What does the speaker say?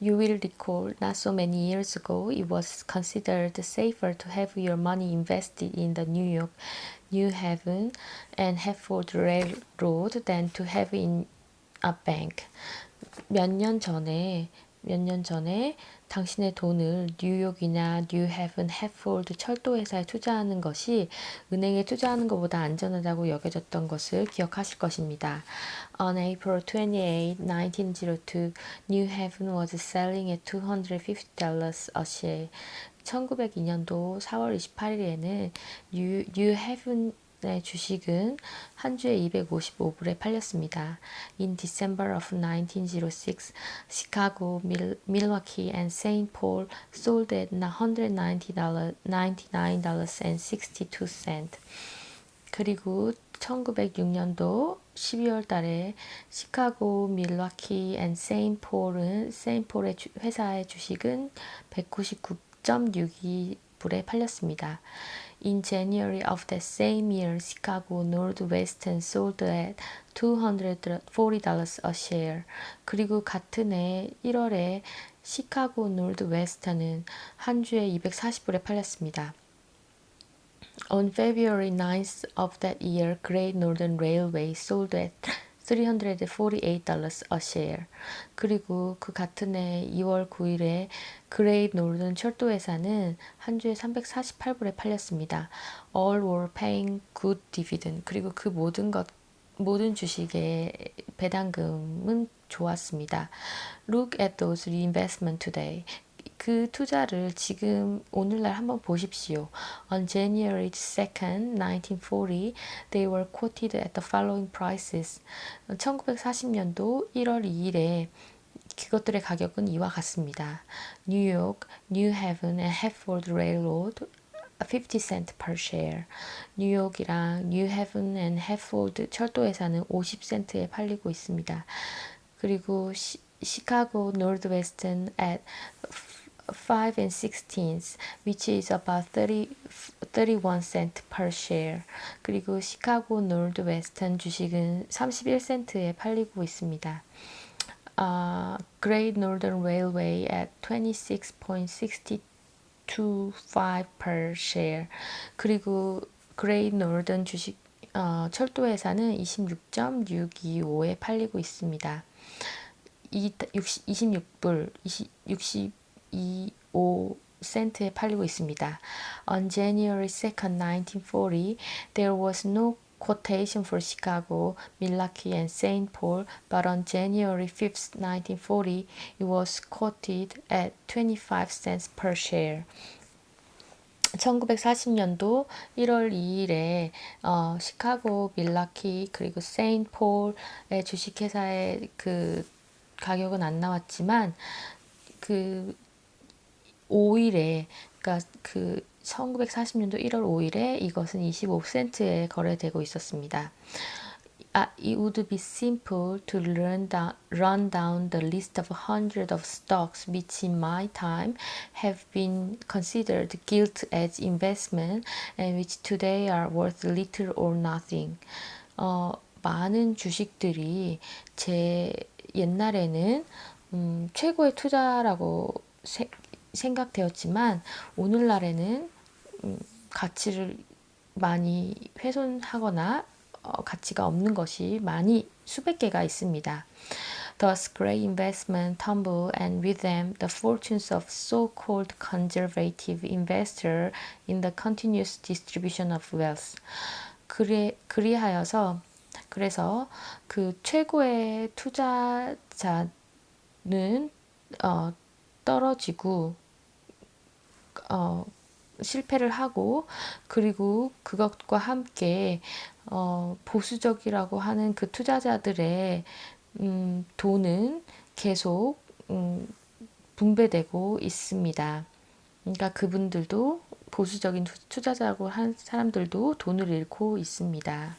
You will recall not so many years ago it was considered safer to have your money invested in the New York, New Haven, and Hertford Railroad than to have in a bank. 몇 년 전에 몇 년 전에 당신의 돈을 뉴욕이나 뉴헤븐, 해폴드 철도 회사에 투자하는 것이 은행에 투자하는 것보다 안전하다고 여겨졌던 것을 기억하실 것입니다. On April 28, 1902, New Haven was selling at $250 a share. 1902년도 4월 28일에는 뉴, 뉴 헤븐 의 주식은 한 주에 255불에 팔렸습니다. In December of 1906, Chicago, Milwaukee, and St. Paul sold at $199.62. 그리고 1906년도 12월 달에 시카고, 밀와키 앤 세인폴은 세인폴의 회사의 주식은 199.62불에 팔렸습니다. In January of that same year, Chicago Northwestern sold at $240 a share. 그리고 같은 해 1월에 시카고 노드웨스턴은 한 주에 240불에 팔렸습니다. On February 9th of that year, Great Northern Railway sold at $348 a share. 그리고 그 같은 해 2월 9일에 그레이트 노르든 철도회사는 한 주에 348불에 팔렸습니다. All were paying good dividend. 그리고 그 모든 것 모든 주식의 배당금은 좋았습니다. Look at those reinvestment today. 그 투자를 지금 오늘날 한번 보십시오. On January 2nd, 1940, they were quoted at the following prices. 1940년도 1월 2일에 그것들의 가격은 이와 같습니다. New Haven and Hertford Railroad 50 cent per share. 뉴욕이랑 Haven and Hertford 철도회사는 50센트에 팔리고 있습니다. 그리고 시, 시카고 노드웨스턴 at 5 and 16th, which is about 30, 31 cent per share. 그리고 시카고 노드웨스턴 주식은 31센트에 팔리고 있습니다. Uh, Great Northern Railway at 26.625 per share. 그리고 Great Northern 주식 어, 철도회사는 26.625에 팔리고 있습니다. 이, 60, 26불, 20, 60 25 센트에 팔리고 있습니다. On January 2nd, 1940, there was no quotation for Chicago, Milwaukee, and St. Paul, but on January 5th, 1940, it was quoted at 25 cents per share. 1940년도 1월 2일에 어, 시카고, 밀라키 그리고 세인 폴의 주식회사의 그 가격은 안 나왔지만 그 5일에 그러니까 그 1940년도 1월 5일에 이것은 25센트에 거래되고 있었습니다. Uh, it would be simple to run down, run down the list of hundreds of stocks which in my time have been considered gilt as investment and which today are worth little or nothing. 어, 많은 주식들이 제 옛날에는 음, 최고의 투자라고 세, 생각되었지만 오늘날에는 음, 가치를 많이 훼손하거나 어, 가치가 없는 것이 많이 수백 개가 있습니다. Thus, great investment tumble and with them the fortunes of so-called conservative investor in the continuous distribution of wealth. 그리, 그리하여서 그래서 그 최고의 투자자는 어, 떨어지고 어, 실패를 하고 그리고 그것과 함께 어, 보수적이라고 하는 그 투자자들의 음, 돈은 계속 음, 분배되고 있습니다. 그러니까 그분들도 보수적인 투자자라고 한 사람들도 돈을 잃고 있습니다.